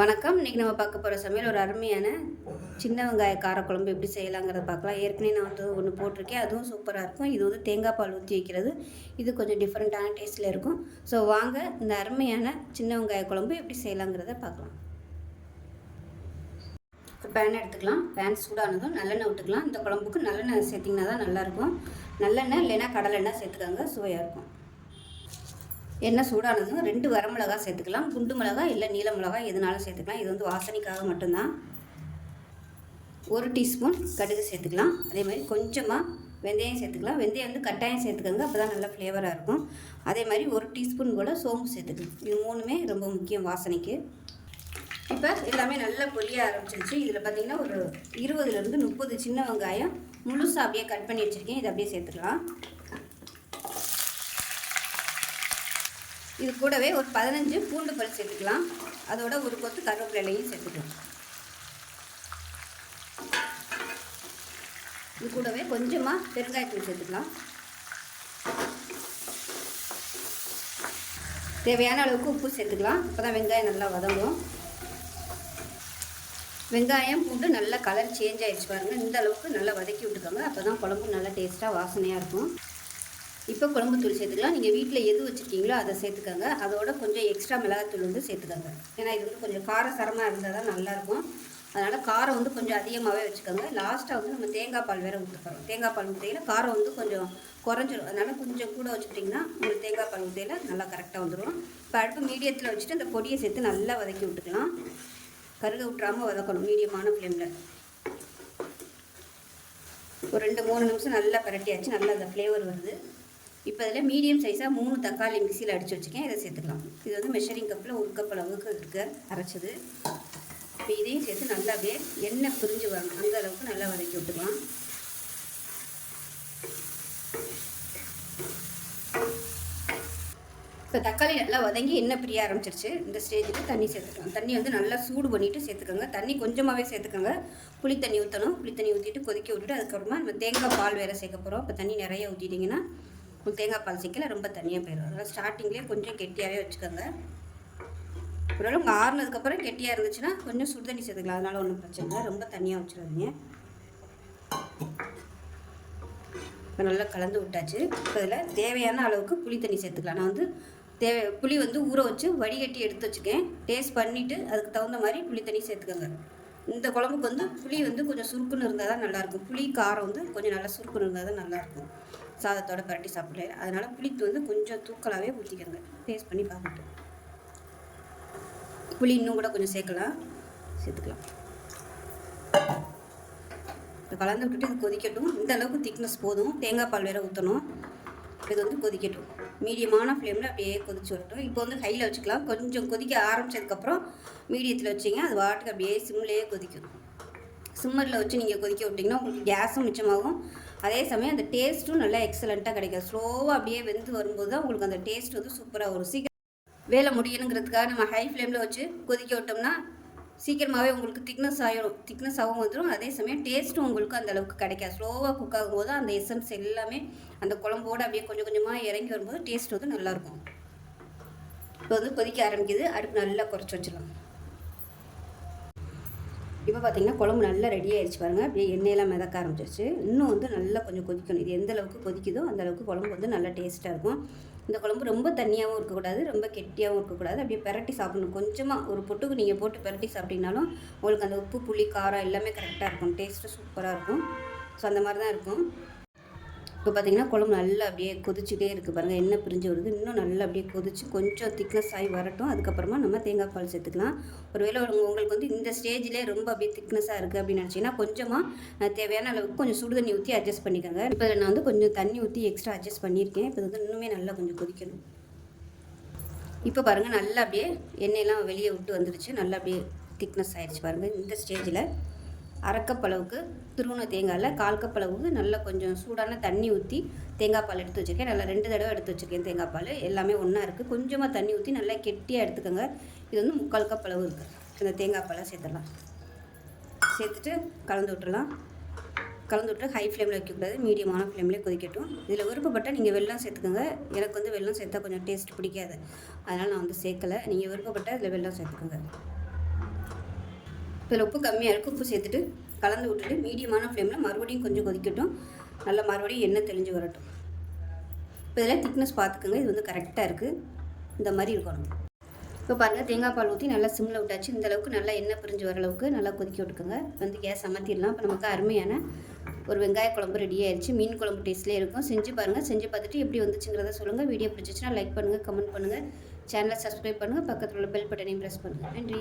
வணக்கம். இன்றைக்கி நம்ம பார்க்க போகிற சமையல் ஒரு அருமையான சின்ன வெங்காய காரக்குழம்பு எப்படி செய்யலாங்கிறத பார்க்கலாம். ஏற்கனவே நான் வந்து ஒன்று போட்டிருக்கேன். அதுவும் சூப்பராக இருக்கும். இது வந்து தேங்காய் பால் ஊற்றி வைக்கிறது. இது கொஞ்சம் டிஃப்ரெண்ட்டான டேஸ்ட்டில் இருக்கும். ஸோ வாங்க இந்த அருமையான சின்ன வெங்காய குழம்பு எப்படி செய்யலாங்கிறத பார்க்கலாம். ஒரு பேன் எடுத்துக்கலாம். பேன் சூடானதும் நல்லெண்ணெய் விட்டுக்கலாம். இந்த குழம்புக்கு நல்லெண்ணெய் சேர்த்திங்கன்னா தான் நல்லாயிருக்கும் நல்லெண்ணெய் இல்லைன்னா கடலெண்ணெய் சேர்த்துக்காங்க. சுவையாக இருக்கும். எண்ணெய் சூடானதும் ரெண்டு வரமிளகா சேர்த்துக்கலாம். குண்டு மிளகா இல்லை நீல மிளகா எதுனாலும் சேர்த்துக்கலாம். இது வந்து வாசனைக்காக மட்டும்தான். ஒரு டீஸ்பூன் கடுகு சேர்த்துக்கலாம். அதே மாதிரி கொஞ்சமாக வெந்தயம் சேர்த்துக்கலாம். வெந்தயம் வந்து கட்டாயம் சேர்த்துக்கோங்க. அப்போ தான் நல்லா ஃப்ளேவராக இருக்கும். அதே மாதிரி ஒரு டீஸ்பூன் கூட சோம்பு சேர்த்துக்கலாம். இது மூணுமே ரொம்ப முக்கியம் வாசனைக்கு. இப்போ எல்லாமே நல்லா பொரிய ஆரம்பிச்சிருச்சு. இதில் பார்த்தீங்கன்னா ஒரு இருபதுலேருந்து முப்பது சின்ன வெங்காயம் முழுசாக அப்படியே கட் பண்ணி வச்சுருக்கேன். இதை அப்படியே சேர்த்துக்கலாம். இது கூடவே ஒரு பதினஞ்சு பூண்டு பல் சேர்த்துக்கலாம். அதோட ஒரு கொத்து கருவேப்பிலையும் சேர்த்துக்கலாம். இது கூடவே கொஞ்சமாக பெருங்காயத்தூள் சேர்த்துக்கலாம். தேவையான அளவுக்கு உப்பு சேர்த்துக்கலாம். அப்போ தான் வெங்காயம் நல்லா வதங்கும். வெங்காயம் பூண்டு நல்லா கலர் சேஞ்ச் ஆகிடுச்சு பாருங்கள் இந்த அளவுக்கு நல்லா வதக்கி விட்டுக்கோங்க. அப்போ தான் குழம்பு நல்லா டேஸ்ட்டாக வாசனையாக இருக்கும். இப்போ குழம்பு தூள் சேர்த்துக்கலாம். நீங்கள் வீட்டில் எது வச்சுருக்கீங்களோ அதை சேர்த்துக்கோங்க. அதோட கொஞ்சம் எக்ஸ்ட்ரா மிளகாத்தூள் வந்து சேர்த்துக்கோங்க. ஏன்னா இது வந்து கொஞ்சம் காரசரமாக இருந்தால் தான் நல்லாயிருக்கும். அதனால் காரம் வந்து கொஞ்சம் அதிகமாகவே வச்சுக்கோங்க. லாஸ்ட்டாக வந்து நம்ம தேங்காய் பால் வேறு ஊற்றுக்கிறோம் தேங்காய் பால் ஊற்றையில் காரம் வந்து கொஞ்சம் குறைஞ்சிரும். அதனால் கொஞ்சம் கூட வச்சுக்கிட்டிங்கன்னா உங்களுக்கு தேங்காய் பால் ஊற்றையில் நல்லா கரெக்டாக வந்துடும் இப்போ அடுப்பு மீடியத்தில் வச்சுட்டு அந்த பொடியை சேர்த்து நல்லா வதக்கி விட்டுக்கலாம். கருக விட்டுறாமல் வதக்கணும் மீடியமான ஃப்ளேமில் ஒரு ரெண்டு மூணு நிமிஷம் நல்லா பரட்டியாச்சு. நல்லா அந்த ஃப்ளேவர் வருது. இப்போ இதில் மீடியம் சைஸாக மூணு தக்காளி மிக்சியில் அடித்து வச்சுக்கேன் இதை சேர்த்துக்கலாம். இது வந்து மெஷரிங் கப்பில் ஒரு கப் அளவுக்கு இருக்க. அரைச்சது. இப்போ இதையும் சேர்த்து நல்லா அப்படியே எண்ணெய் பிரிஞ்சு வரணும். அந்த அளவுக்கு நல்லா வதக்கி விட்டுக்கலாம். இப்போ தக்காளி நல்லா வதங்கி எண்ணெய் பிரிய ஆரம்பிச்சிருச்சு. இந்த ஸ்டேஜுக்கு தண்ணி சேர்த்துக்கலாம். தண்ணி வந்து நல்லா சூடு பண்ணிவிட்டு சேர்த்துக்கோங்க. தண்ணி கொஞ்சமாகவே சேர்த்துக்கோங்க. புளி தண்ணி ஊற்றணும் புளி தண்ணி ஊற்றிட்டு கொதிக்க விட்டுட்டு அதுக்கப்புறமா நம்ம தேங்காய் பால் வேறு சேர்க்க போகிறோம் இப்போ தண்ணி நிறைய ஊற்றிட்டிங்கன்னா தேங்காய் பால் சிக்கல ரொம்ப தனியாக போயிடும் அதனால் ஸ்டார்டிங்லேயே கொஞ்சம் கெட்டியாகவே வச்சுக்கோங்க. ஒருவேளை உங்கள் ஆறுனதுக்கப்புறம் கெட்டியாக இருந்துச்சுன்னா கொஞ்சம் சுடு தண்ணி சேர்த்துக்கலாம். அதனால் ஒன்றும் பிரச்சனை இல்லை. ரொம்ப தனியாக வச்சுருவீங்க இப்போ நல்லா கலந்து விட்டாச்சு. இப்போ இதில் தேவையான அளவுக்கு புளி தண்ணி சேர்த்துக்கலாம். நான் வந்து தேவை புளி வந்து ஊற வச்சு வடிகட்டி எடுத்து வச்சுக்கேன். டேஸ்ட் பண்ணிவிட்டு அதுக்கு தகுந்த மாதிரி புளி தண்ணி சேர்த்துக்கோங்க. இந்த குழம்புக்கு வந்து புளி வந்து கொஞ்சம் சுருக்குன்னு இருந்தால் தான் நல்லாயிருக்கும். புளி காரம் வந்து கொஞ்சம் நல்லா சுருக்குன்னு இருந்தால் தான் நல்லாயிருக்கும். சாதத்தோட பரட்டி சாப்பிட்ற அதனால் புளித்து வந்து கொஞ்சம் தூக்கலாகவே ஊற்றிக்கோங்க டேஸ்ட் பண்ணி பார்த்துட்டு. புளி இன்னும் கூட கொஞ்சம் சேர்க்கலாம். சேர்த்துக்கலாம். இப்போ கலந்து விட்டுட்டு இது கொதிக்கட்டும். இந்த அளவுக்கு திக்னஸ் போதும். தேங்காய் பால் வேறு ஊற்றணும் இது வந்து கொதிக்கட்டும். மீடியமான ஃப்ளேமில் அப்படியே கொதிச்சு வரட்டும். இப்போ வந்து ஹையில் வச்சுக்கலாம். கொஞ்சம் கொதிக்க ஆரம்பித்ததுக்கப்புறம் மீடியத்தில் வச்சிங்க. அது வாட்டுக்கு அப்படியே சிம்லேயே கொதிக்கும். சிம்மரில் வச்சு நீங்கள் கொதிக்க விட்டிங்கன்னா உங்களுக்கு கேஸும் மிச்சமாகும். அதே சமயம் அந்த டேஸ்ட்டும் நல்லா எக்ஸலண்ட்டாக கிடைக்கும். ஸ்லோவாக அப்படியே வெந்து வரும்போது தான் உங்களுக்கு அந்த டேஸ்ட் வந்து சூப்பராக வரும். சீக்கிரம் வேலை முடியணுங்கிறதுக்காக நம்ம ஹை ஃப்ளேமில் வச்சு கொதிக்க விட்டோம்னா சீக்கிரமாகவே உங்களுக்கு திக்னஸ் ஆகிடும் திக்னஸ் ஆகும் வந்துடும் அதே சமயம் டேஸ்ட்டும் உங்களுக்கு அந்த அளவுக்கு கிடைக்காது. ஸ்லோவாக குக் ஆகும்போது அந்த எசன்ஸ் எல்லாமே அந்த குழம்போடு அப்படியே கொஞ்சம் கொஞ்சமாக இறங்கி வரும்போது டேஸ்ட் வந்து நல்லாயிருக்கும் இப்போ வந்து கொதிக்க ஆரம்பிக்குது. அடுப்பு நல்லா குறைச்சி வச்சிடலாம். இப்போ பார்த்தீங்கன்னா குழம்பு நல்லா ரெடி ஆயிடுச்சு பாருங்கள் அப்படியே எண்ணெயெல்லாம் மிதக்க ஆரம்பிச்சிருச்சு. இன்னும் வந்து நல்லா கொஞ்சம் கொதிக்கணும். இது எந்த அளவுக்கு கொதிக்குதோ அந்த அளவுக்கு குழம்பு வந்து நல்லா டேஸ்ட்டாக இருக்கும். இந்த குழம்பு ரொம்ப தண்ணியாகவும் இருக்கக்கூடாது ரொம்ப கெட்டியாகவும் இருக்கக்கூடாது. அப்படியே பெரட்டி சாப்பிடணும். கொஞ்சமாக ஒரு பொட்டுக்கு நீங்கள் போட்டு பெரட்டி சாப்பிட்டீங்கனாலும் உங்களுக்கு அந்த உப்பு புளி காரம் எல்லாமே கரெக்டாக இருக்கும். டேஸ்ட்டு சூப்பராக இருக்கும். ஸோ அந்த மாதிரி தான் இருக்கும். இப்போ பார்த்தீங்கன்னா குழம்பு நல்லா அப்படியே கொதிச்சுட்டே இருக்குது பாருங்கள் எண்ணெய் பிரிஞ்சு வருது. இன்னும் நல்லா அப்படியே கொதிச்சு கொஞ்சம் திக்னஸ் ஆகி வரட்டும். அதுக்கப்புறமா நம்ம தேங்காய் பால் சேர்த்துக்கலாம். ஒருவேளை உங்களுக்கு வந்து இந்த ஸ்டேஜ்லேயே ரொம்ப அப்படியே திக்னஸாக இருக்குது அப்படின்னு நினச்சிங்கன்னா கொஞ்சமாக தேவையான அளவுக்கு கொஞ்சம் சுடு தண்ணி ஊற்றி அட்ஜஸ்ட் பண்ணிக்கோங்க. இப்போ நான் வந்து கொஞ்சம் தண்ணி ஊற்றி எக்ஸ்ட்ரா அட்ஜஸ்ட் பண்ணியிருக்கேன். இப்போ வந்து இன்னுமே நல்லா கொஞ்சம் கொதிக்கணும். இப்போ பாருங்கள் நல்லா அப்படியே எண்ணெயெல்லாம் வெளியே விட்டு வந்துருச்சு. நல்லா அப்படியே திக்னஸ் ஆகிடுச்சு பாருங்கள் இந்த ஸ்டேஜில் அரைக்கப்பளவுக்கு துருவண தேங்காயில் கால் கப்பளவுக்கு நல்லா கொஞ்சம் சூடான தண்ணி ஊற்றி தேங்காய் பால் எடுத்து வச்சுருக்கேன். நல்லா ரெண்டு தடவை எடுத்து வச்சுருக்கேன் தேங்காய் பால். எல்லாமே ஒன்றா இருக்குது கொஞ்சமாக தண்ணி ஊற்றி நல்லா கெட்டியாக எடுத்துக்கோங்க. இது வந்து முக்கால் கப் அளவு இருக்குது இந்த தேங்காய் பாலை சேர்த்துடலாம். சேர்த்துட்டு கலந்து விட்டுடலாம். கலந்து விட்டு ஹை ஃப்ளேமில் வைக்கக்கூடாது. மீடியமான ஃப்ளேம்லேயே கொதிக்கட்டும். இதில் விருப்பப்பட்டால் நீங்கள் வெள்ளம் சேர்த்துக்கோங்க. எனக்கு வந்து வெள்ளம் சேர்த்தா கொஞ்சம் டேஸ்ட் பிடிக்காது. அதனால் நான் வந்து சேர்க்கலை. நீங்கள் விருப்பப்பட்டால் இதில் வெள்ளம் சேர்த்துக்கோங்க. இதில் உப்பு கம்மியாக இருக்குது உப்பு சேர்த்துட்டு கலந்து விட்டுட்டு மீடியமான ஃப்ளேமில் மறுபடியும் கொஞ்சம் கொதிக்கட்டும். நல்லா மறுபடியும் எண்ணெய் தெளிஞ்சு வரட்டும். இப்போ இதில் திக்னஸ் பார்த்துக்கோங்க இது வந்து கரெக்டாக இருக்குது இந்த மாதிரி இருக்கணும் இப்போ பாருங்கள் தேங்காய் பால் ஊற்றி நல்லா சிம்மில் விட்டாச்சு. இந்த அளவுக்கு நல்லா எண்ணெய் பிரிஞ்சு வர அளவுக்கு நல்லா கொதிக்க விட்டுக்கோங்க. வந்து கேஸ் அமர்த்திடலாம். இப்போ நமக்கு அருமையான ஒரு வெங்காய குழம்பு ரெடி ஆயிடுச்சு மீன் குழம்பு டேஸ்ட்லேயே இருக்கும். செஞ்சு பாருங்கள் செஞ்சு பார்த்துட்டு எப்படி வந்துச்சுங்கிறத சொல்லுங்கள் வீடியோ பிடிச்சிச்சுன்னா லைக் பண்ணுங்கள் கமெண்ட் பண்ணுங்கள் சேனலை சப்ஸ்கிரைப் பண்ணுங்கள் பக்கத்தில் உள்ள பெல் பட்டனையும் ப்ரெஸ் பண்ணுங்கள் நன்றி.